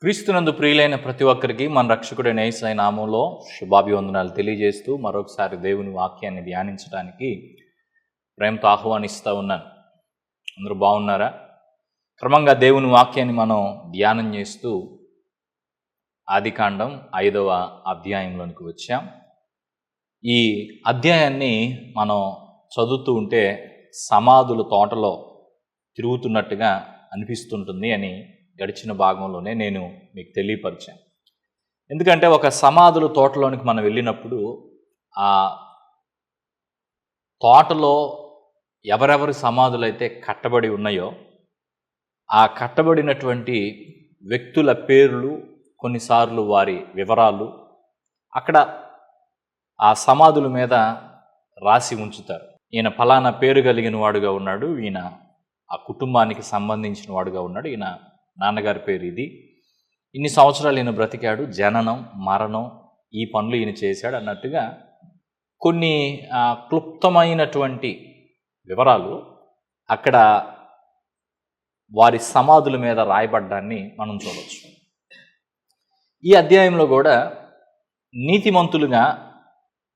క్రీస్తునందు ప్రియులైన ప్రతి ఒక్కరికి మన రక్షకుడైన నేసై నామంలో శుభాభివందనాలు తెలియజేస్తూ మరొకసారి దేవుని వాక్యాన్ని ధ్యానించడానికి ప్రేమతో ఆహ్వానిస్తూ ఉన్నాను. అందరూ బాగున్నారా? క్రమంగా దేవుని వాక్యాన్ని మనం ధ్యానం చేస్తూ ఆదికాండం ఐదవ అధ్యాయంలోనికి వచ్చాం. ఈ అధ్యాయాన్ని మనం చదువుతూ ఉంటే సమాధుల తోటలో తిరుగుతున్నట్టుగా అనిపిస్తుంటుంది అని గడిచిన భాగంలోనే నేను మీకు తెలియపరిచాను. ఎందుకంటే ఒక సమాధుల తోటలోనికి మనం వెళ్ళినప్పుడు ఆ తోటలో ఎవరెవరి సమాధులైతే కట్టబడి ఉన్నాయో ఆ కట్టబడినటువంటి వ్యక్తుల పేర్లు కొన్నిసార్లు వారి వివరాలు అక్కడ ఆ సమాధుల మీద రాసి ఉంచుతారు. ఈయన ఫలానా పేరు కలిగిన వాడుగా ఉన్నాడు ఈయన ఆ కుటుంబానికి సంబంధించిన వాడుగా ఉన్నాడు ఈయన నాన్నగారి పేరు ఇది. ఇన్ని సంవత్సరాలు ఈయన బ్రతికాడు. జననం మరణం ఈ పనులు ఈయన చేశాడు అన్నట్టుగా కొన్ని క్లుప్తమైనటువంటి వివరాలు అక్కడ వారి సమాధుల మీద రాయబడ్డాన్ని మనం చూడవచ్చు ఈ అధ్యాయంలో కూడా నీతిమంతులుగా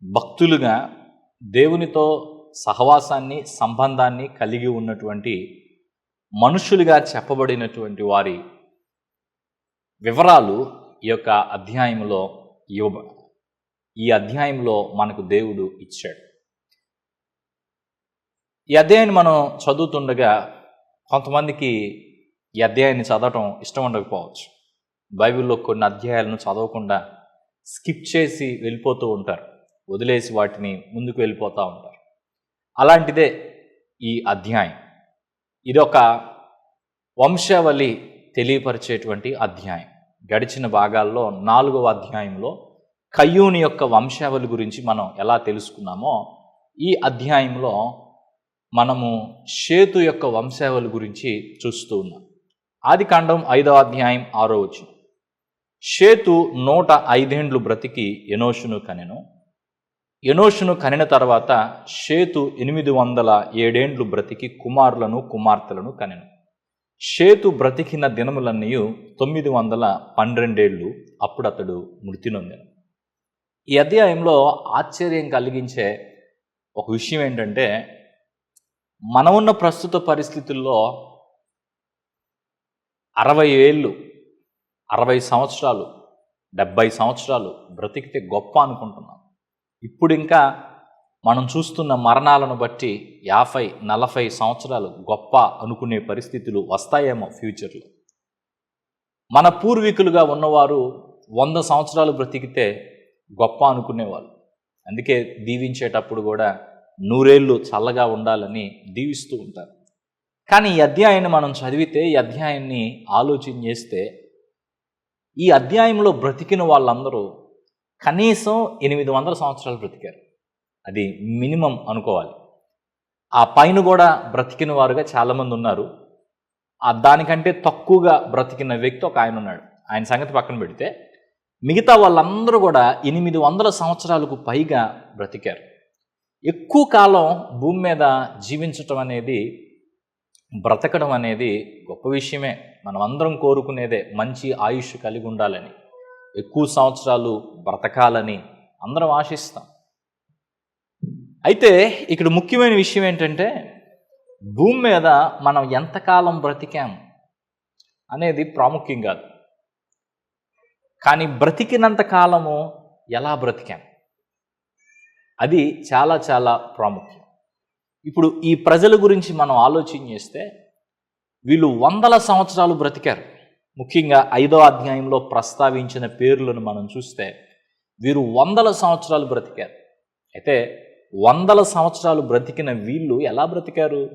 భక్తులుగా దేవునితో సహవాసాన్ని సంబంధాన్ని కలిగి ఉన్నటువంటి మనుషులుగా చెప్పబడినటువంటి వారి వివరాలు ఈ యొక్క అధ్యాయంలో ఇవ్వ ఈ అధ్యాయంలో మనకు దేవుడు ఇచ్చాడు. ఈ అధ్యాయాన్ని మనం చదువుతుండగా కొంతమందికి ఈ అధ్యాయాన్ని చదవటం ఇష్టం ఉండకపోవచ్చు. బైబిల్లో కొన్ని అధ్యాయాలను చదవకుండా స్కిప్ చేసి వెళ్ళిపోతూ ఉంటారు. వదిలేసి వాటిని ముందుకు వెళ్ళిపోతూ ఉంటారు. అలాంటిదే ఈ అధ్యాయం. ఇది ఒక వంశావళి తెలియపరిచేటువంటి అధ్యాయం. గడిచిన భాగాల్లో నాలుగవ అధ్యాయంలో కయ్యూని యొక్క వంశావళి గురించి మనం ఎలా తెలుసుకున్నామో ఈ అధ్యాయంలో మనము షేతు యొక్క వంశావళి గురించి చూస్తూ ఉన్నాం. ఆది కాండం ఐదవ అధ్యాయం ఆరో వచ్చి షేతు నూట ఐదేండ్లు బ్రతికి ఎనోషును కనెను. ఎనోషును కనిన తర్వాత షేతు ఎనిమిది వందల ఏడేండ్లు బ్రతికి కుమారులను కుమార్తెలను కనెను. షేతు బ్రతికిన దినములన్నీ తొమ్మిది వందల పన్నెండేళ్ళు అప్పుడు అతడు మృతి నొందాను ఈ అధ్యాయంలో ఆశ్చర్యం కలిగించే ఒక విషయం ఏంటంటే మనం ఉన్న ప్రస్తుత పరిస్థితుల్లో అరవై ఏళ్ళు అరవై సంవత్సరాలు డెబ్బై సంవత్సరాలు బ్రతికితే గొప్ప అనుకుంటున్నాం. ఇప్పుడు ఇంకా మనం చూస్తున్న మరణాలను బట్టి యాభై నలభై సంవత్సరాలు గొప్ప అనుకునే పరిస్థితులు వస్తాయేమో ఫ్యూచర్లో. మన పూర్వీకులుగా ఉన్నవారు వంద సంవత్సరాలు బ్రతికితే గొప్ప అనుకునేవాళ్ళు అందుకే దీవించేటప్పుడు కూడా నూరేళ్ళు చల్లగా ఉండాలని దీవిస్తూ ఉంటారు. కానీ ఈ అధ్యాయాన్ని మనం చదివితే ఈ అధ్యాయాన్ని ఆలోచన చేస్తే ఈ అధ్యాయంలో బ్రతికిన వాళ్ళందరూ కనీసం ఎనిమిది వందల సంవత్సరాలు బ్రతికారు. అది మినిమం అనుకోవాలి. ఆ పైన కూడా బ్రతికిన వారుగా చాలామంది ఉన్నారు. ఆ దానికంటే తక్కువగా బ్రతికిన వ్యక్తి ఒక ఆయన ఉన్నాడు. ఆయన సంగతి పక్కన పెడితే మిగతా వాళ్ళందరూ కూడా ఎనిమిది వందల సంవత్సరాలకు పైగా బ్రతికారు. ఎక్కువ కాలం భూమి మీద జీవించటం అనేది బ్రతకడం అనేది గొప్ప విషయమే. మనం అందరం కోరుకునేదే మంచి ఆయుష్ కలిగి ఉండాలని. ఎక్కువ సంవత్సరాలు బ్రతకాలని అందరం ఆశిస్తాం. అయితే ఇక్కడ ముఖ్యమైన విషయం ఏంటంటే భూమి మీద మనం ఎంతకాలం బ్రతికాం అనేది ప్రాముఖ్యం కాదు. కానీ బ్రతికినంత కాలము ఎలా బ్రతికాం? అది చాలా చాలా ప్రాముఖ్యం. ఇప్పుడు ఈ ప్రజల గురించి మనం ఆలోచన చేస్తే వీళ్ళు వందల సంవత్సరాలు బ్రతికారు. ముఖ్యంగా ఐదో అధ్యాయంలో ప్రస్తావించిన పేర్లను మనం చూస్తే వీరు వందల సంవత్సరాలు బ్రతికారు. అయితే వందల సంవత్సరాలు బ్రతికిన వీళ్ళు ఎలా బ్రతికారు?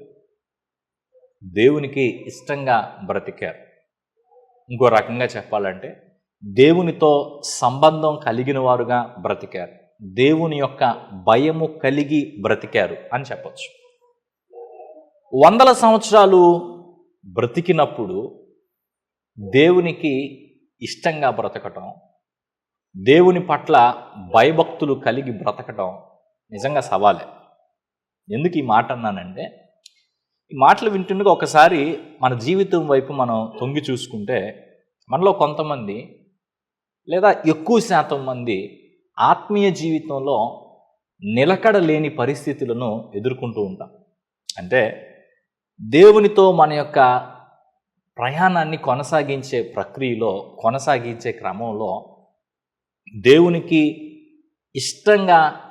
దేవునికి ఇష్టంగా బ్రతికారు. ఇంకో రకంగా చెప్పాలంటే దేవునితో సంబంధం కలిగిన వారుగా బ్రతికారు. దేవుని యొక్క భయము కలిగి బ్రతికారు అని చెప్పచ్చు. వందల సంవత్సరాలు బ్రతికినప్పుడు దేవునికి ఇష్టంగా బ్రతకటం దేవుని పట్ల భయభక్తులు కలిగి బ్రతకటం నిజంగా సవాలే. ఎందుకు ఈ మాట అన్నానంటే ఈ మాటలు వింటుండగా ఒకసారి మన జీవితం వైపు మనం తొంగి చూసుకుంటే మనలో కొంతమంది లేదా ఎక్కువ శాతం మంది ఆత్మీయ జీవితంలో నిలకడ లేని పరిస్థితులను ఎదుర్కొంటూ ఉంటాం. అంటే దేవునితో మన యొక్క ప్రయాణాన్ని కొనసాగించే ప్రక్రియలో కొనసాగించే క్రమంలో దేవునికి ఇష్టంగా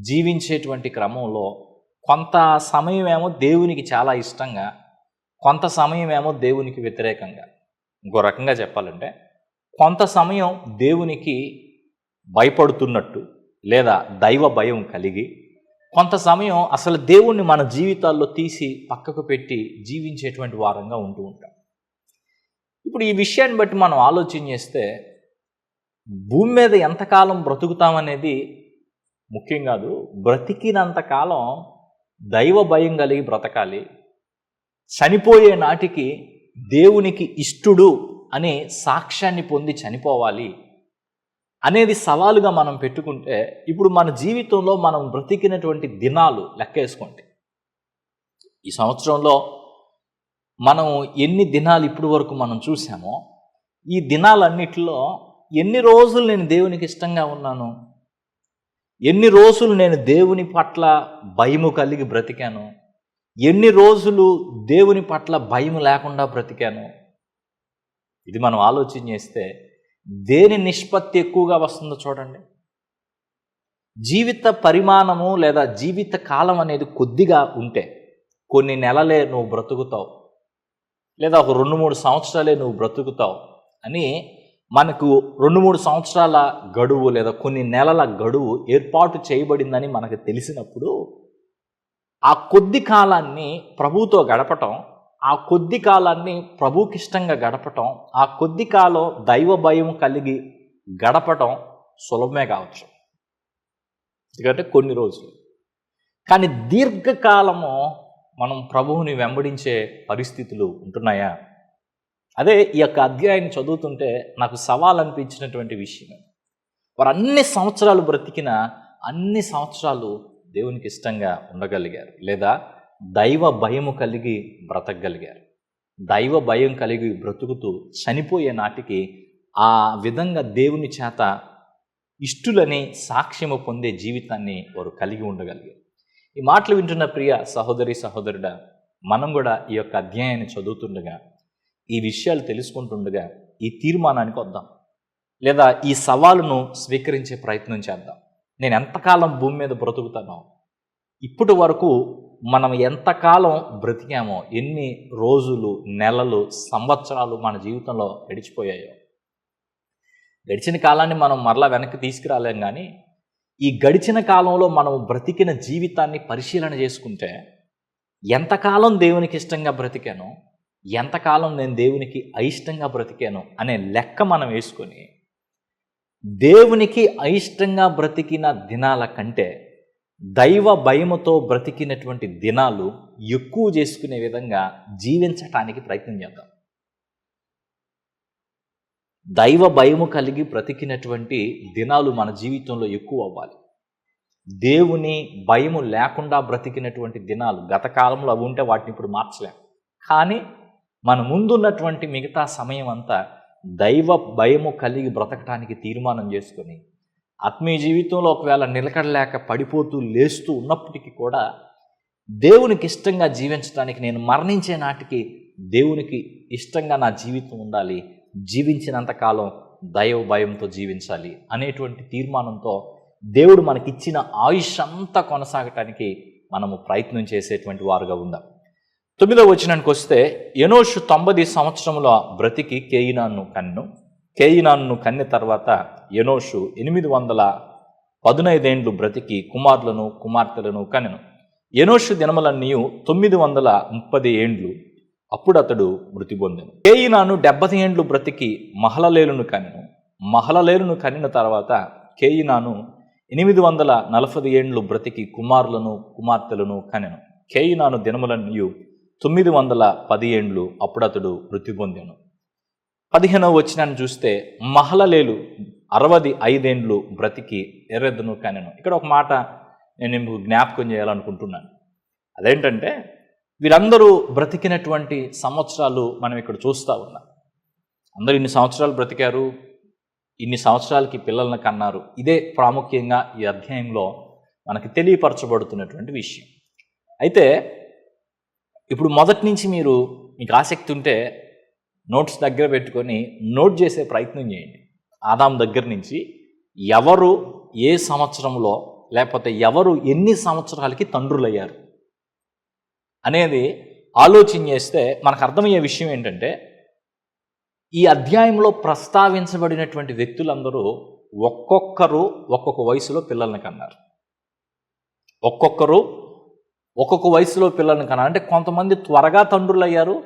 జీవించేటువంటి క్రమంలో కొంత సమయం ఏమో దేవునికి చాలా ఇష్టంగా కొంత సమయం ఏమో దేవునికి వ్యతిరేకంగా. ఇంకో రకంగా చెప్పాలంటే కొంత సమయం దేవునికి భయపడుతున్నట్టు లేదా దైవ భయం కలిగి కొంత సమయం అసలు దేవుణ్ణి మన జీవితాల్లో తీసి పక్కకు పెట్టి జీవించేటువంటి వారంగా ఉంటూ ఉంటాం. ఇప్పుడు ఈ విషయాన్ని బట్టి మనం ఆలోచన చేస్తే భూమి మీద ఎంతకాలం బ్రతుకుతామనేది ముఖ్యం కాదు. బ్రతికినంతకాలం దైవ భయం కలిగి బ్రతకాలి. చనిపోయే నాటికి దేవునికి ఇష్టుడు అనే సాక్ష్యాన్ని పొంది చనిపోవాలి అనేది సవాలుగా మనం పెట్టుకుంటే ఇప్పుడు మన జీవితంలో మనం బ్రతికినటువంటి దినాలు లెక్క వేసుకోండి. ఈ సంవత్సరంలో మనం ఎన్ని దినాలు ఇప్పటి వరకు మనం చూసామో ఈ దినాలన్నిటిలో ఎన్ని రోజులు నేను దేవునికి ఇష్టంగా ఉన్నాను? ఎన్ని రోజులు నేను దేవుని పట్ల భయము కలిగి బ్రతికాను? ఎన్ని రోజులు దేవుని పట్ల భయం లేకుండా బ్రతికాను? ఇది మనం ఆలోచన చేస్తే దేని నిష్పత్తి ఎక్కువగా వస్తుందో చూడండి. జీవిత పరిమాణము లేదా జీవిత కాలం అనేది కొద్దిగా ఉంటే కొన్ని నెలలే నువ్వు బ్రతుకుతావు. లేదా ఒక రెండు మూడు సంవత్సరాలే నువ్వు బ్రతుకుతావు అని మనకు రెండు మూడు సంవత్సరాల గడువు లేదా కొన్ని నెలల గడువు ఏర్పాటు చేయబడిందని మనకు తెలిసినప్పుడు ఆ కొద్ది కాలాన్ని ప్రభుతో గడపటం ఆ కొద్ది కాలాన్ని ప్రభుకిష్టంగా గడపటం ఆ కొద్ది కాలం దైవ భయం కలిగి గడపటం సులభమే కావచ్చు. ఎందుకంటే కొన్ని రోజులు. కానీ దీర్ఘకాలము మనం ప్రభువుని వెంబడించే పరిస్థితులు ఉంటున్నాయా? అదే ఈ యొక్క అధ్యాయాన్ని చదువుతుంటే నాకు సవాల్ అనిపించినటువంటి విషయం. వారు అన్ని సంవత్సరాలు బ్రతికిన అన్ని సంవత్సరాలు దేవునికి ఇష్టంగా ఉండగలిగారు. లేదా దైవ భయము కలిగి బ్రతకగలిగారు. దైవ భయం కలిగి బ్రతుకుతూ చనిపోయే నాటికి ఆ విధంగా దేవుని చేత ఇష్టులని సాక్ష్యము పొందే జీవితాన్ని వారు కలిగి ఉండగలిగారు. ఈ మాటలు వింటున్న ప్రియ సహోదరి సహోదరుడా మనం కూడా ఈ యొక్క అధ్యాయాన్ని చదువుతుండగా ఈ విషయాలు తెలుసుకుంటుండగా ఈ తీర్మానానికి వద్దాం. లేదా ఈ సవాలును స్వీకరించే ప్రయత్నం చేద్దాం. నేను ఎంతకాలం భూమి మీద బ్రతుకుతానో ఇప్పటి వరకు మనం ఎంతకాలం బ్రతికామో ఎన్ని రోజులు నెలలు సంవత్సరాలు మన జీవితంలో గడిచిపోయాయో. గడిచిన కాలాన్ని మనం మరలా వెనక్కి తీసుకురాలేం కానీ ఈ గడిచిన కాలంలో మనం బ్రతికిన జీవితాన్ని పరిశీలన చేసుకుంటే ఎంతకాలం దేవునికి ఇష్టంగా బ్రతికానో ఎంతకాలం నేను దేవునికి అయిష్టంగా బ్రతికాను అనే లెక్క మనం వేసుకొని దేవునికి అయిష్టంగా బ్రతికిన దినాల కంటే దైవ భయముతో బ్రతికినటువంటి దినాలు ఎక్కువ చేసుకునే విధంగా జీవించటానికి ప్రయత్నం చేద్దాం. దైవ భయము కలిగి బ్రతికినటువంటి దినాలు మన జీవితంలో ఎక్కువ అవ్వాలి. దేవుని భయము లేకుండా బ్రతికినటువంటి దినాలు గత కాలంలో అవి ఉంటే వాటిని ఇప్పుడు మార్చలేం. కానీ మన ముందున్నటువంటి మిగతా సమయం అంతా దైవ భయము కలిగి బ్రతకటానికి తీర్మానం చేసుకొని ఆత్మీయ జీవితంలో ఒకవేళ నిలకడలేక పడిపోతూ లేస్తూ ఉన్నప్పటికీ కూడా దేవునికి ఇష్టంగా జీవించడానికి నేను మరణించే నాటికి దేవునికి ఇష్టంగా నా జీవితం ఉండాలి. జీవించినంతకాలం దైవ భయంతో జీవించాలి అనేటువంటి తీర్మానంతో దేవుడు మనకిచ్చిన ఆయుష్ అంతా కొనసాగటానికి మనము ప్రయత్నం చేసేటువంటి వారుగా ఉందాం. తొమ్మిదో వచనానికి వస్తే ఎనోషు తొంభై సంవత్సరముల బ్రతికి కేయినాన్ను కన్ను కేయినాన్ను కన్నె తర్వాత ఎనోషు ఎనిమిది వందల పదునైదేండ్లు బ్రతికి కుమారులను కుమార్తెలను కనెను ఎనోషు దినములన్నీ తొమ్మిది వందల ముప్పది ఏండ్లు. అప్పుడు అతడు మృతి పొందెను. కేయినాను డెబ్బై ఏండ్లు బ్రతికి మహలలేలును కనెను. మహలలేలును కనిన తర్వాత కేయినాను ఎనిమిది వందల నలభై ఏండ్లు బ్రతికి కుమారులను కుమార్తెలను కనెను. కేయినాను దినములన్నీ తొమ్మిది వందల పది ఏండ్లు అప్పుడు అతడు మృతి పొందాను. పదిహేనవ వచ్చినాన్ని చూస్తే మహలలేలు అరవది ఐదేండ్లు బ్రతికి ఎర్రెద్దును కనెను. ఇక్కడ ఒక మాట నేను జ్ఞాపకం చేయాలనుకుంటున్నాను. అదేంటంటే వీరందరూ బ్రతికినటువంటి సంవత్సరాలు మనం ఇక్కడ చూస్తూ ఉన్నాం. అందరూ ఇన్ని సంవత్సరాలు బ్రతికారు ఇన్ని సంవత్సరాలకి పిల్లలను కన్నారు. ఇదే ప్రాముఖ్యంగా ఈ అధ్యాయంలో మనకి తెలియపరచబడుతున్నటువంటి విషయం. అయితే ఇప్పుడు మొదటి నుంచి మీరు మీకు ఆసక్తి ఉంటే నోట్స్ దగ్గర పెట్టుకొని నోట్ చేసే ప్రయత్నం చేయండి. ఆదాం దగ్గర నుంచి ఎవరు ఏ సంవత్సరంలో లేకపోతే ఎవరు ఎన్ని సంవత్సరాలకి తండ్రులయ్యారు? అనేది ఆలోచన చేస్తే మనకు అర్థమయ్యే విషయం ఏంటంటే ఈ అధ్యాయంలో ప్రస్తావించబడినటువంటి వ్యక్తులందరూ ఒక్కొక్కరు ఒక్కొక్క వయసులో పిల్లల్ని కన్నారు. ఒక్కొక్కరు ఒక్కొక్క వయసులో పిల్లల్ని కన్నారు. అంటే కొంతమంది త్వరగా తండ్రులు అయ్యారు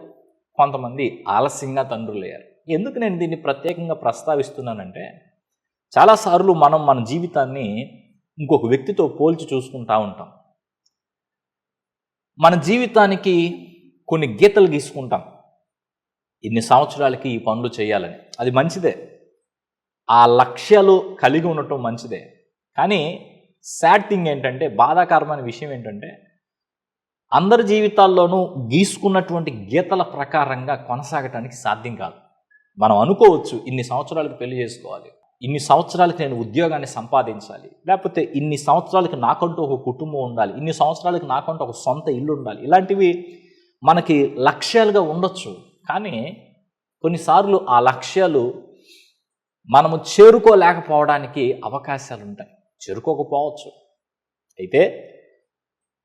కొంతమంది ఆలస్యంగా తండ్రులు అయ్యారు ఎందుకు నేను దీన్ని ప్రత్యేకంగా ప్రస్తావిస్తున్నానంటే చాలాసార్లు మనం మన జీవితాన్ని ఇంకొక వ్యక్తితో పోల్చి చూసుకుంటా ఉంటాం. మన జీవితానికి కొన్ని గీతలు గీసుకుంటాం. ఇన్ని సంవత్సరాలకి ఈ పనులు చేయాలని. అది మంచిదే. ఆ లక్ష్యాలు కలిగి ఉండటం మంచిదే. కానీ సాడ్ థింగ్ ఏంటంటే బాధాకరమైన విషయం ఏంటంటే అందరి జీవితాల్లోనూ గీసుకున్నటువంటి గీతల ప్రకారంగా కొనసాగటానికి సాధ్యం కాదు. మనం అనుకోవచ్చు ఇన్ని సంవత్సరాలకు పెళ్ళి చేసుకోవాలి. ఇన్ని సంవత్సరాలకి నేను ఉద్యోగాన్ని సంపాదించాలి లేకపోతే ఇన్ని సంవత్సరాలకి నాకంటూ ఒక కుటుంబం ఉండాలి ఇన్ని సంవత్సరాలకి నాకంటూ ఒక సొంత ఇల్లు ఉండాలి ఇలాంటివి మనకి లక్ష్యాలుగా ఉండొచ్చు. కానీ కొన్నిసార్లు ఆ లక్ష్యాలు మనము చేరుకోలేకపోవడానికి అవకాశాలు ఉంటాయి చేరుకోకపోవచ్చు. అయితే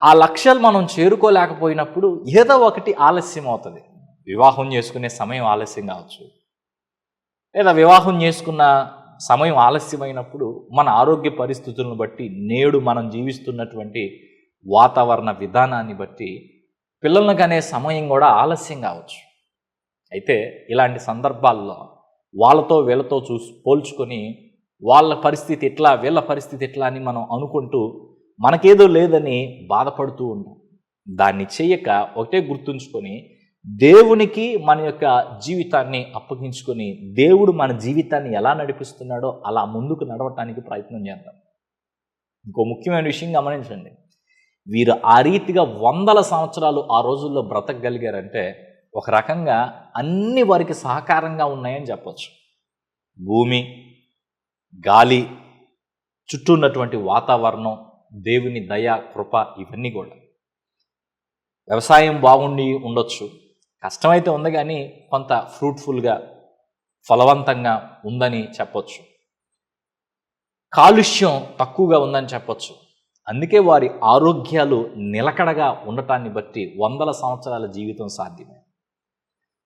ఆ లక్ష్యాలు మనం చేరుకోలేకపోయినప్పుడు ఏదో ఒకటి ఆలస్యం అవుతుంది. వివాహం చేసుకునే సమయం ఆలస్యం కావచ్చు. లేదా వివాహం చేసుకున్న సమయం ఆలస్యమైనప్పుడు మన ఆరోగ్య పరిస్థితులను బట్టి నేడు మనం జీవిస్తున్నటువంటి వాతావరణ విధానాన్ని బట్టి పిల్లలను కనే సమయం కూడా ఆలస్యం కావచ్చు. అయితే ఇలాంటి సందర్భాల్లో వాళ్ళతో వీళ్ళతో చూసి పోల్చుకొని వాళ్ళ పరిస్థితి ఎట్లా వీళ్ళ పరిస్థితి ఎట్లా అని మనం అనుకుంటూ మనకేదో లేదని బాధపడుతూ ఉంటాం. దాన్ని చేయక ఒకటే గుర్తుంచుకొని దేవునికి మన యొక్క జీవితాన్ని అప్పగించుకొని దేవుడు మన జీవితాన్ని ఎలా నడిపిస్తున్నాడో అలా ముందుకు నడవటానికి ప్రయత్నం చేద్దాం. ఇంకో ముఖ్యమైన విషయం గమనించండి. వీరు ఆ రీతిగా వందల సంవత్సరాలు ఆ రోజుల్లో బ్రతకగలిగారంటే ఒక రకంగా అన్ని వారికి సహకారంగా ఉన్నాయని చెప్పచ్చు. భూమి గాలి చుట్టూ ఉన్నటువంటి వాతావరణం దేవుని దయ కృప ఇవన్నీ కూడా. వ్యవసాయం బాగుండి ఉండొచ్చు. కష్టమైతే ఉంది కానీ కొంత ఫ్రూట్ఫుల్గా ఫలవంతంగా ఉందని చెప్పొచ్చు. కాలుష్యం తక్కువగా ఉందని చెప్పొచ్చు. అందుకే వారి ఆరోగ్యాలు నిలకడగా ఉండటాన్ని బట్టి వందల సంవత్సరాల జీవితం సాధ్యమే.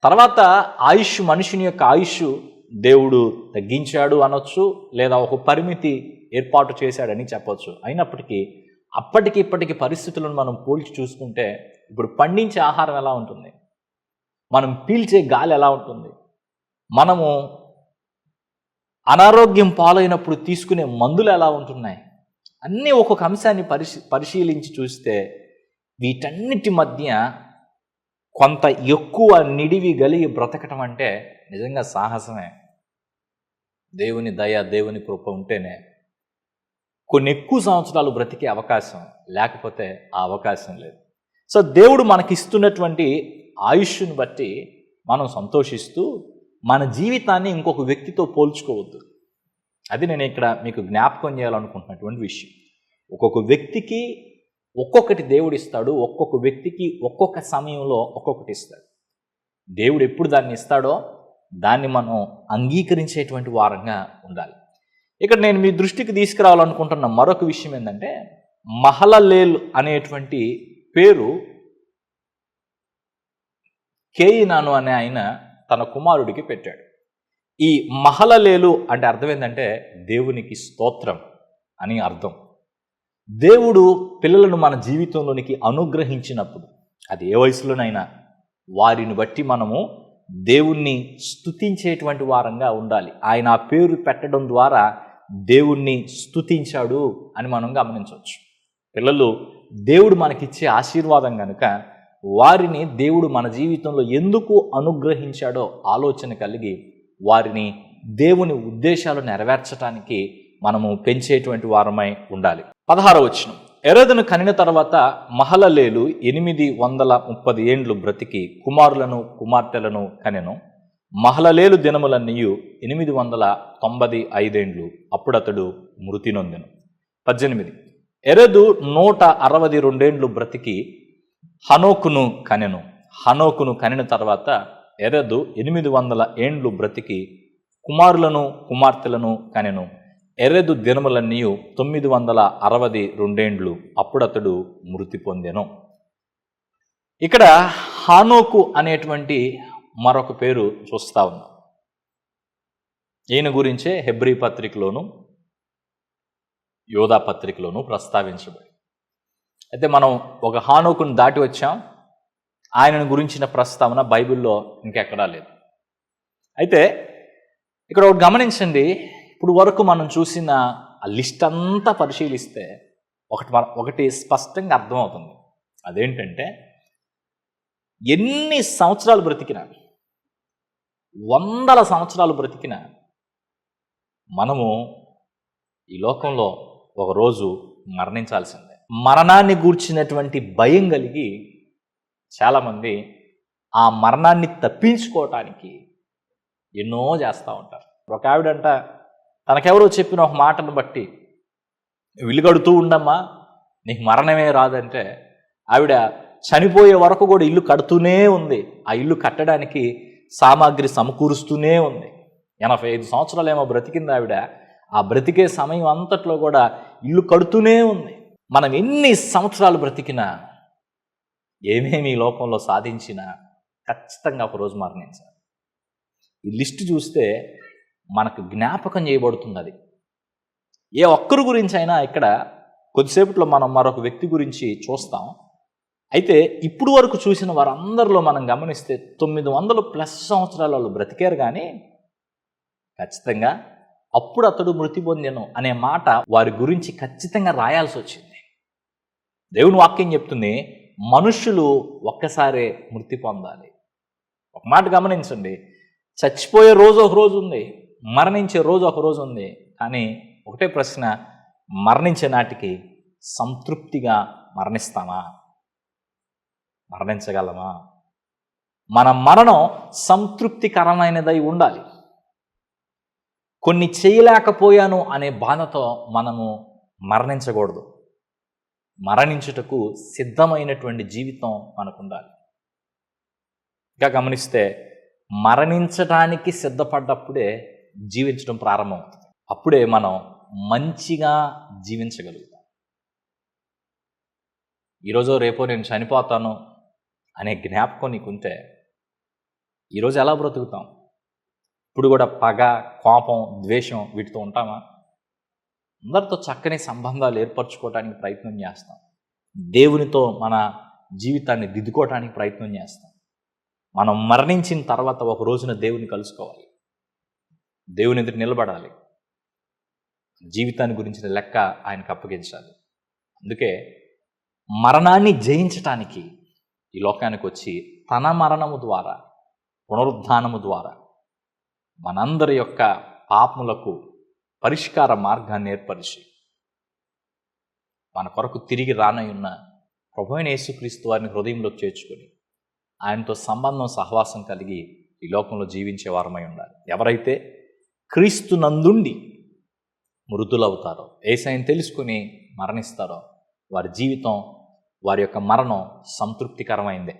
తర్వాత ఆయుష్ మనుషుని యొక్క ఆయుష్ దేవుడు తగ్గించాడు అనొచ్చు లేదా ఒక పరిమితి ఏర్పాటు చేశాడని చెప్పొచ్చు. అయినప్పటికీ అప్పటికి ఇప్పటికి పరిస్థితులను మనం పోల్చి చూసుకుంటే ఇప్పుడు పండించే ఆహారం ఎలా ఉంటుంది? మనం పీల్చే గాలి ఎలా ఉంటుంది? మనము అనారోగ్యం పాలైనప్పుడు తీసుకునే మందులు ఎలా ఉంటున్నాయి? అన్నీ ఒక్కొక్క అంశాన్ని పరిశీ పరిశీలించి చూస్తే వీటన్నిటి మధ్య కొంత ఎక్కువ నిడివి గలిగి బ్రతకటం అంటే నిజంగా సాహసమే. దేవుని దయ దేవుని కృప ఉంటేనే. కొన్ని ఎక్కువ సంవత్సరాలు బ్రతికే అవకాశం లేకపోతే ఆ అవకాశం లేదు. సో దేవుడు మనకిస్తున్నటువంటి ఆయుష్ను బట్టి మనం సంతోషిస్తూ మన జీవితాన్ని ఇంకొక వ్యక్తితో పోల్చుకోవద్దు. అది నేను ఇక్కడ మీకు జ్ఞాపకం చేయాలనుకుంటున్నటువంటి విషయం. ఒక్కొక్క వ్యక్తికి ఒక్కొక్కటి దేవుడు ఇస్తాడు ఒక్కొక్క వ్యక్తికి ఒక్కొక్క సమయంలో ఒక్కొక్కటి ఇస్తాడు. దేవుడు ఎప్పుడు దాన్ని ఇస్తాడో దాన్ని మనం అంగీకరించేటువంటి వారంగా ఉండాలి. ఇక్కడ నేను మీ దృష్టికి తీసుకురావాలనుకుంటున్న మరొక విషయం ఏంటంటే మహలలేల్ అనేటువంటి పేరు కేయినాను అనే ఆయన తన కుమారుడికి పెట్టాడు. ఈ మహలలేలు అంటే అర్థం ఏంటంటే దేవునికి స్తోత్రం అని అర్థం. దేవుడు పిల్లలను మన జీవితంలోనికి అనుగ్రహించినప్పుడు అది ఏ వయసులోనైనా వారిని బట్టి మనము దేవుణ్ణి స్తుతించేటువంటి వారంగా ఉండాలి. ఆయన ఆ పేరు పెట్టడం ద్వారా దేవుణ్ణి స్తుతించాడు అని మనం గమనించవచ్చు. పిల్లలు దేవుడు మనకిచ్చే ఆశీర్వాదం కనుక వారిని దేవుడు మన జీవితంలో ఎందుకు అనుగ్రహించాడో ఆలోచన కలిగి వారిని దేవుని ఉద్దేశాలు నెరవేర్చడానికి మనము పెంచేటువంటి వారమై ఉండాలి. పదహార వచనం. ఎరదును కనిన తర్వాత మహలలేలు ఎనిమిది వందల ముప్పది ఏండ్లు బ్రతికి కుమారులను కుమార్తెలను కనెను. మహలలేలు దినములన్నీయు ఎనిమిది వందల తొంభై ఐదేండ్లు అప్పుడతడు మృతి నొందెను. పద్దెనిమిది. ఎరదు నూట అరవై రెండేండ్లు బ్రతికి హనోకును కనెను. హనోకును కనిన తర్వాత ఎరదు ఎనిమిది వందల ఏండ్లు బ్రతికి కుమారులను కుమార్తెలను కనెను. ఎరెదు దినములన్నీయు తొమ్మిది వందల అరవది రెండేండ్లు అప్పుడతడు మృతి పొందెను. ఇక్కడ హానోకు అనేటువంటి మరొక పేరు చూస్తా ఉన్నాం. ఈయన గురించే హెబ్రీ పత్రికలోను యోధా పత్రికలోను ప్రస్తావించబడి అయితే మనం ఒక హానోకును దాటి వచ్చాం. ఆయనను గురించిన ప్రస్తావన బైబిల్లో ఇంకెక్కడా లేదు. అయితే ఇక్కడ ఒకటి గమనించండి. ఇప్పుడు వరకు మనం చూసిన ఆ లిస్ట్ అంతా పరిశీలిస్తే ఒకటి ఒకటి స్పష్టంగా అర్థమవుతుంది. అదేంటంటే ఎన్ని సంవత్సరాలు బ్రతికినా వందల సంవత్సరాలు బ్రతికినా మనము ఈ లోకంలో ఒకరోజు మరణించాల్సిందే. మరణాన్ని గూర్చినటువంటి భయం కలిగి చాలామంది ఆ మరణాన్ని తప్పించుకోవటానికి ఎన్నో చేస్తూ ఉంటారు. ఒక ఆవిడంట తనకెవరో చెప్పిన ఒక మాటను బట్టి విలుగడుతూ ఇల్లు కడుతూ ఉండమ్మా నీకు మరణమే రాదంటే ఆవిడ చనిపోయే వరకు కూడా ఇల్లు కడుతూనే ఉంది. ఆ ఇల్లు కట్టడానికి సామాగ్రి సమకూరుస్తూనే ఉంది. ఎనభై ఐదు సంవత్సరాలు ఏమో బ్రతికింది ఆవిడ. ఆ బ్రతికే సమయం అంతట్లో కూడా ఇల్లు కడుతూనే ఉంది. మనం ఎన్ని సంవత్సరాలు బ్రతికినా ఏమేమి ఈ లోకంలో సాధించినా ఖచ్చితంగా ఒకరోజు మరణించాలి. ఈ లిస్ట్ చూస్తే మనకు జ్ఞాపకం చేయబడుతుంది అది. ఏ ఒక్కరి గురించి అయినా ఇక్కడ కొద్దిసేపట్లో మనం మరొక వ్యక్తి గురించి చూస్తాం. అయితే ఇప్పుడు వరకు చూసిన వారందరిలో మనం గమనిస్తే తొమ్మిది వందలు ప్లస్ సంవత్సరాలు వాళ్ళు బ్రతికారు కానీ ఖచ్చితంగా అప్పుడు అతడు మృతి పొందెను అనే మాట వారి గురించి ఖచ్చితంగా రాయాల్సి వచ్చింది. దేవుని వాక్యం చెప్తుంది మనుష్యులు ఒక్కసారే మృతి పొందాలి. ఒక మాట గమనించండి. చచ్చిపోయే రోజు ఒక రోజు ఉంది మరణించే రోజు ఒక రోజు ఉంది కానీ ఒకటే ప్రశ్న మరణించే నాటికి సంతృప్తిగా మరణిస్తామా? మరణించగలమా? మన మరణం సంతృప్తికరమైనదై ఉండాలి. కొన్ని చేయలేకపోయాను అనే బాధతో మనము మరణించకూడదు. మరణించుటకు సిద్ధమైనటువంటి జీవితం మనకుండాలి. ఇంకా గమనిస్తే మరణించటానికి సిద్ధపడ్డప్పుడే జీవించడం ప్రారంభమవుతుంది. అప్పుడే మనం మంచిగా జీవించగలుగుతాం. ఈరోజు రేపో నేను చనిపోతాను అనే జ్ఞాపకం నీకుంటే ఈరోజు ఎలా బ్రతుకుతాం? ఇప్పుడు కూడా పగ కోపం ద్వేషం వీటితో ఉంటామా? అందరితో చక్కని సంబంధాలు ఏర్పరచుకోవడానికి ప్రయత్నం చేస్తాం. దేవునితో మన జీవితాన్ని దిద్దుకోవడానికి ప్రయత్నం చేస్తాం. మనం మరణించిన తర్వాత ఒక రోజున దేవుని కలుసుకోవాలి. దేవుని ఎదురు నిలబడాలి. జీవితాన్ని గురించిన లెక్క ఆయనకు అప్పగించాలి. అందుకే మరణాన్ని జయించటానికి ఈ లోకానికి వచ్చి తన మరణము ద్వారా పునరుద్ధానము ద్వారా మనందరి యొక్క పాపములకు పరిష్కార మార్గాన్ని ఏర్పరిచి మన కొరకు తిరిగి రానై ఉన్న అయిన యేసుక్రీస్తు వారిని హృదయంలో చేర్చుకొని ఆయనతో సంబంధం సహవాసం కలిగి ఈ లోకంలో జీవించే వారమై ఉండాలి. ఎవరైతే క్రీస్తు నందుండి మృతులవుతారో ఏసైని తెలుసుకుని మరణిస్తారో వారి జీవితం వారి యొక్క మరణం సంతృప్తికరమైందే.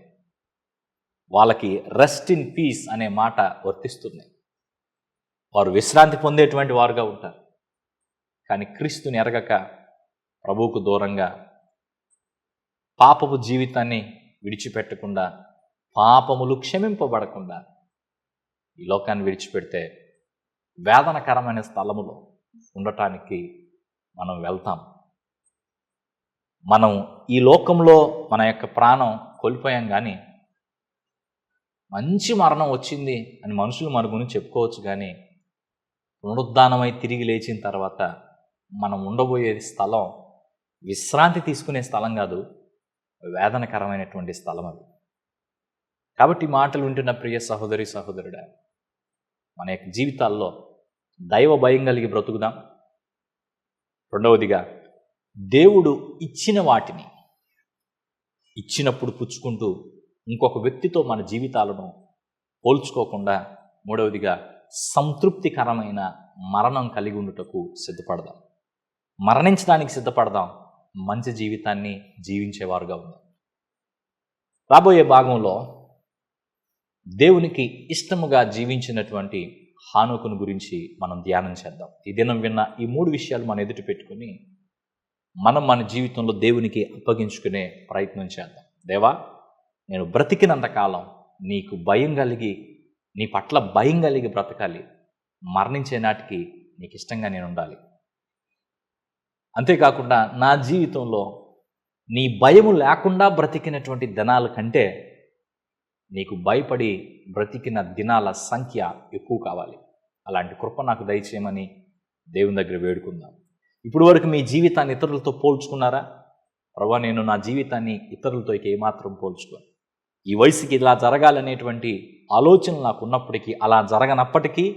వాళ్ళకి రెస్ట్ ఇన్ పీస్ అనే మాట వర్తిస్తుంది. వారు విశ్రాంతి పొందేటువంటి వారుగా ఉంటారు. కానీ క్రీస్తుని ఎరగక ప్రభువుకు దూరంగా పాపపు జీవితాన్ని విడిచిపెట్టకుండా పాపములు క్షమింపబడకుండా ఈ లోకాన్ని విడిచిపెడితే వేదనకరమైన స్థలములో ఉండటానికి మనం వెళ్తాం. మనం ఈ లోకంలో మన యొక్క ప్రాణం కోల్పోయాం కానీ మంచి మరణం వచ్చింది అని మనుషులు మన గురించి చెప్పుకోవచ్చు కానీ పునరుద్ధానమై తిరిగి లేచిన తర్వాత మనం ఉండబోయే స్థలం విశ్రాంతి తీసుకునే స్థలం కాదు వేదనకరమైనటువంటి స్థలం అది. కాబట్టి మాటలు వింటున్న ప్రియ సహోదరి సహోదరుడా మన యొక్క జీవితాల్లో దైవ భయం కలిగి బ్రతుకుదాం. రెండవదిగా దేవుడు ఇచ్చిన వాటిని ఇచ్చినప్పుడు పుచ్చుకుంటూ ఇంకొక వ్యక్తితో మన జీవితాలను పోల్చుకోకుండా మూడవదిగా సంతృప్తికరమైన మరణం కలిగి ఉండుటకు సిద్ధపడదాం. మరణించడానికి సిద్ధపడదాం. మంచి జీవితాన్ని జీవించేవారుగా ఉందాం. రాబోయే భాగంలో దేవునికి ఇష్టముగా జీవించినటువంటి హానుకును గురించి మనం ధ్యానం చేద్దాం. ఈ దినం విన్న ఈ మూడు విషయాలు మనం ఎదుటి పెట్టుకుని మనం మన జీవితంలో దేవునికి అప్పగించుకునే ప్రయత్నం చేద్దాం. దేవా నేను బ్రతికినంత కాలం నీకు భయం కలిగి నీ పట్ల భయం కలిగి బ్రతకాలి. మరణించే నాటికి నీకు ఇష్టంగా నేను ఉండాలి అంతేకాకుండా నా జీవితంలో నీ భయము లేకుండా బ్రతికినటువంటి దినాల కంటే నీకు భయపడి బ్రతికిన దినాల సంఖ్య ఎక్కువ కావాలి. అలాంటి కృప నాకు దయచేయమని దేవుని దగ్గర వేడుకుందాం. ఇప్పుడు వరకు మీ జీవితాన్ని ఇతరులతో పోల్చుకున్నారా? ప్రభా నేను నా జీవితాన్ని ఇతరులతో ఇక ఏమాత్రం పోల్చుకోను. ఈ వయసుకి ఇలా జరగాలనేటువంటి ఆలోచన నాకు ఉన్నప్పటికీ అలా జరగనప్పటికీ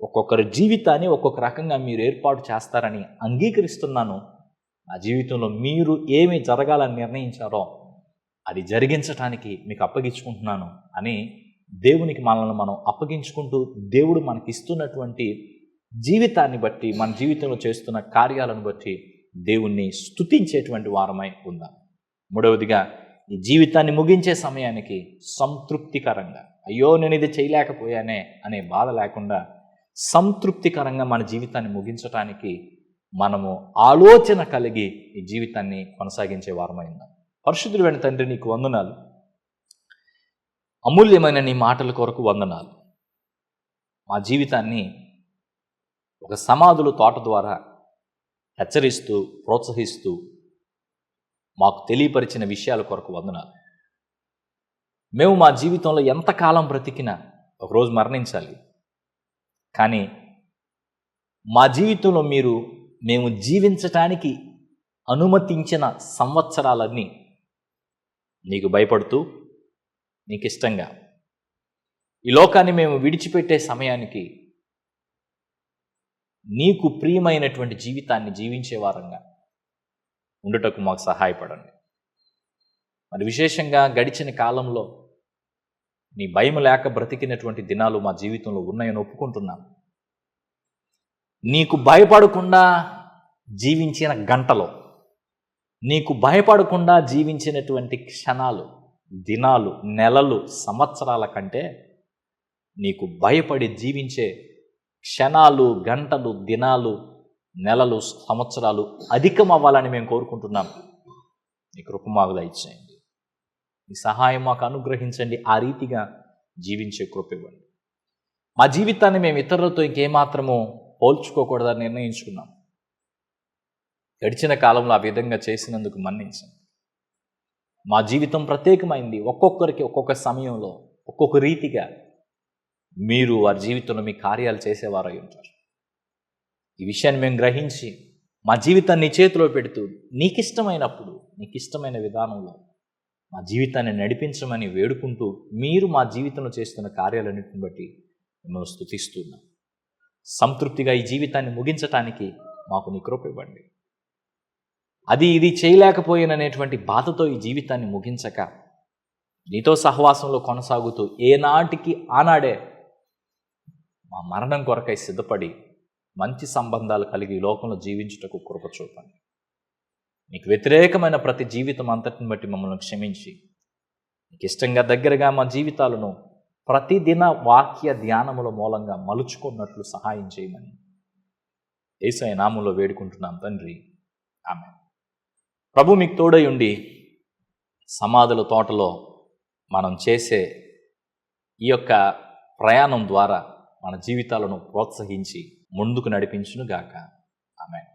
ఒక్కొక్కరి జీవితాన్ని ఒక్కొక్క రకంగా మీరు ఏర్పాటు చేస్తారని అంగీకరిస్తున్నాను. నా జీవితంలో మీరు ఏమి జరగాలని నిర్ణయించారో అది జరిగించటానికి మీకు అప్పగించుకుంటున్నాను అని దేవునికి మనల్ని మనం అప్పగించుకుంటూ దేవుడు మనకి ఇస్తున్నటువంటి జీవితాన్ని బట్టి మన జీవితంలో చేస్తున్న కార్యాలను బట్టి దేవుణ్ణి స్తుతించేటువంటి వారమై ఉందాం. మూడవదిగా ఈ జీవితాన్ని ముగించే సమయానికి సంతృప్తికరంగా అయ్యో నేను ఇది చేయలేకపోయానే అనే బాధ లేకుండా సంతృప్తికరంగా మన జీవితాన్ని ముగించటానికి మనము ఆలోచన కలిగి ఈ జీవితాన్ని కొనసాగించే వారమైందా. పరిశుద్ధుడు వెంట తండ్రి నీకు వందనాలు. అమూల్యమైన నీ మాటల కొరకు వందనాలు. మా జీవితాన్ని ఒక సమాధుల తోట ద్వారా హెచ్చరిస్తూ ప్రోత్సహిస్తూ మాకు తెలియపరిచిన విషయాల కొరకు వందనాలు. మేము మా జీవితంలో ఎంతకాలం బ్రతికినా ఒకరోజు మరణించాలి. కానీ మా జీవితంలో మీరు మేము జీవించటానికి అనుమతించిన సంవత్సరాలన్నీ నీకు భయపడుతూ నీకు ఇష్టంగా ఈ లోకాన్ని మేము విడిచిపెట్టే సమయానికి నీకు ప్రియమైనటువంటి జీవితాన్ని జీవించే వారంగా ఉండుటకు మాకు సహాయపడండి. మరి విశేషంగా గడిచిన కాలంలో నీ భయం లేక బ్రతికినటువంటి దినాలు మా జీవితంలో ఉన్నాయని ఒప్పుకుంటున్నాను. నీకు భయపడకుండా జీవించిన గంటలో నీకు భయపడకుండా జీవించినటువంటి క్షణాలు దినాలు నెలలు సంవత్సరాల కంటే నీకు భయపడి జీవించే క్షణాలు గంటలు దినాలు నెలలు సంవత్సరాలు అధికం అవ్వాలని మేము కోరుకుంటున్నాం. నీ కృప మాకు దయచేయండి. నీ సహాయం మాకు అనుగ్రహించండి. ఆ రీతిగా జీవించే కృప ఇవ్వండి. మా జీవితాన్ని మేము ఇతరులతో ఇంకేమాత్రము పోల్చుకోకూడదని నిర్ణయించుకున్నాం. గడిచిన కాలంలో ఆ విధంగా చేసినందుకు మన్నించండి. మా జీవితం ప్రత్యేకమైంది. ఒక్కొక్కరికి ఒక్కొక్క సమయంలో ఒక్కొక్క రీతిగా మీరు వారి జీవితంలో మీ కార్యాలు చేసేవారై ఉంటారు. ఈ విషయాన్ని మేము గ్రహించి మా జీవితాన్ని నీ చేతిలో పెడుతూ నీకు ఇష్టమైనప్పుడు నీకు ఇష్టమైన విధానంలో మా జీవితాన్ని నడిపించమని వేడుకుంటూ మీరు మా జీవితంలో చేస్తున్న కార్యాలన్నింటిని బట్టి మిమ్మల్ని స్థుతిస్తున్నాం సంతృప్తిగా ఈ జీవితాన్ని ముగించటానికి మాకు నీ కృప ఇవ్వండి. అది ఇది చేయలేకపోయిననేటువంటి బాధతో ఈ జీవితాన్ని ముగించక నీతో సహవాసంలో కొనసాగుతూ ఏనాటికి ఆనాడే మా మరణం కొరకై సిద్ధపడి మంచి సంబంధాలు కలిగి ఈ లోకంలో జీవించుటకు కృప చూపండి. నీకు వ్యతిరేకమైన ప్రతి జీవితం అంతటిని బట్టి మమ్మల్ని క్షమించి. నీకు ఇష్టంగా దగ్గరగా మా జీవితాలను ప్రతిదిన వాక్య ధ్యానముల మూలంగా మలుచుకున్నట్లు సహాయం చేయమని. ఏసై నామంలో వేడుకుంటున్నాం తండ్రి. ఆమె ప్రభు మీకు తోడై ఉండి సమాధుల తోటలో మనం చేసే ఈ యొక్క ప్రయాణం ద్వారా మన జీవితాలను ప్రోత్సహించి ముందుకు నడిపించునుగాక. ఆమె